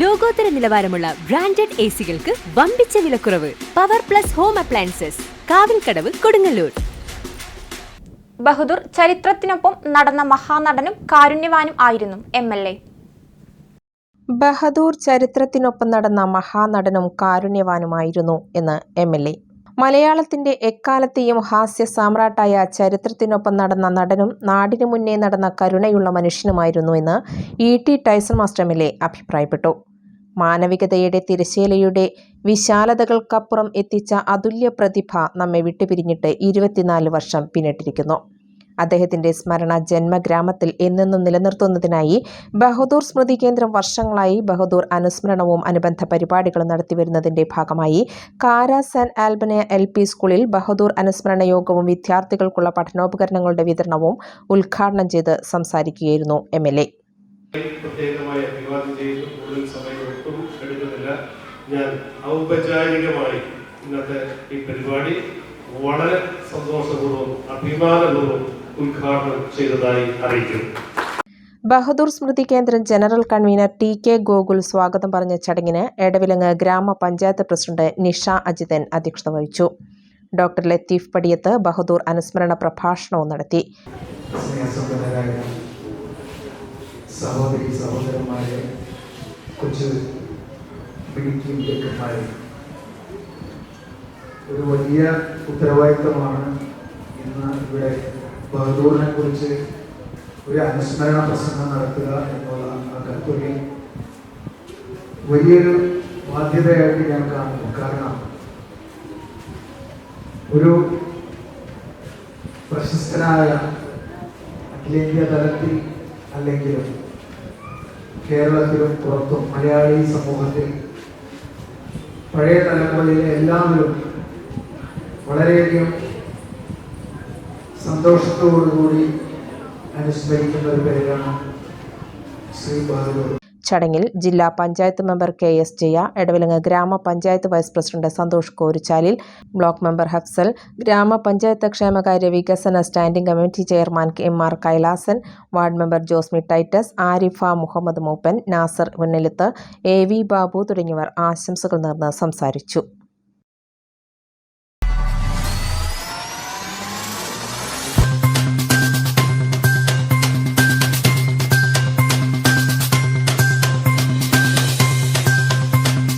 ലോകോത്തര നിലവാരമുള്ള branded A സികൾക്ക് വമ്പിച്ച വിലക്കുറവ്. Power plus home appliances Kavilkadavu Kodungallur. Bahadur ചരിത്രത്തിനൊപ്പം നടന്ന മഹാനടനും കാരുണ്യവാനും ആയിരുന്നു എം എൽ എ. ബഹദൂർ ചരിത്രത്തിനൊപ്പം നടന്ന മഹാനടനും കാരുണ്യവാനുമായിരുന്നു എന്ന് എം എൽ എ. മലയാളത്തിന്റെ എക്കാലത്തെയും ഹാസ്യ സാമ്രാട്ടായ ചരിത്രത്തിനൊപ്പം നടന്ന നടനും നാടിനു മുന്നേ നടന്ന കരുണയുള്ള മനുഷ്യനുമായിരുന്നു എന്ന് ഇ. ടി. Tyson A. അഭിപ്രായപ്പെട്ടു. മാനവികതയുടെ തിരശീലയുടെ വിശാലതകൾക്കപ്പുറം എത്തിച്ച അതുല്യ പ്രതിഭ നമ്മെ വിട്ടുപിരിഞ്ഞിട്ട് ഇരുപത്തിനാല് വർഷം പിന്നിട്ടിരിക്കുന്നു. അദ്ദേഹത്തിന്റെ സ്മരണ ജന്മഗ്രാമത്തിൽ എന്നെന്നും നിലനിർത്തുന്നതിനായി ബഹദൂർ സ്മൃതി കേന്ദ്രം വർഷങ്ങളായി ബഹദൂർ അനുസ്മരണവും അനുബന്ധ പരിപാടികളും നടത്തിവരുന്നതിന്റെ ഭാഗമായി കാര സാൻ ആൽബന എൽ പി സ്കൂളിൽ ബഹദൂർ അനുസ്മരണ യോഗവും വിദ്യാർത്ഥികൾക്കുള്ള പഠനോപകരണങ്ങളുടെ വിതരണവും ഉദ്ഘാടനം ചെയ്ത് സംസാരിക്കുകയായിരുന്നു എം എൽ എ. ചെയ്ത് ഇന്നത്തെ ഈ പരിപാടി വളരെ സന്തോഷപൂർവം അഭിമാനപൂർവം ഉദ്ഘാടനം ചെയ്തതായി അറിയിക്കും. ബഹദൂർ സ്മൃതി കേന്ദ്രം general convener T K Gokul സ്വാഗതം പറഞ്ഞ ചടങ്ങിന് എടവിലങ്ങ് ഗ്രാമപഞ്ചായത്ത് പ്രസിഡന്റ് നിഷ അജിതൻ അധ്യക്ഷത വഹിച്ചു. ഡോക്ടർ ലത്തീഫ് പടിയത്ത് ബഹദൂർ അനുസ്മരണ പ്രഭാഷണവും നടത്തി. സഹോദരി സഹോദരന്മാരെ കൊച്ചു ഒരു വലിയ ഉത്തരവാദിത്തമാണ് ഇന്ന് ഇവിടെ ബഹദൂറിനെ കുറിച്ച് ഒരു അനുസ്മരണ പ്രസംഗം നടത്തുക എന്നുള്ള ആ കർത്തവ്യം വലിയൊരു ബാധ്യതയായിട്ട് ഞാൻ കാണുന്നു. കാരണം ഒരു പ്രശസ്തനായ അഖിലേന്ത്യാ തലത്തിൽ അല്ലെങ്കിലും കേരളത്തിലും പുറത്തും മലയാളി സമൂഹത്തിൽ പഴയ തലമുറയിലെ എല്ലാവരും വളരെയധികം സന്തോഷത്തോടുകൂടി അനുസ്മരിക്കുന്ന ഒരു പേരാണ് ശ്രീ ചടങ്ങിൽ ജില്ലാ panchayat member K S Jaya Edavilangu ഗ്രാമപഞ്ചായത്ത് vice president Santhosh Korichalil block member Hafsal ഗ്രാമപഞ്ചായത്ത് ക്ഷേമകാര്യ വികസന standing committee chairman M R Kailasan ward member Josmi Titus Arifa Muhammad Mooppan Nasar Unnalath A V Babu തുടങ്ങിയവർ ആശംസകൾ നേർന്ന് സംസാരിച്ചു.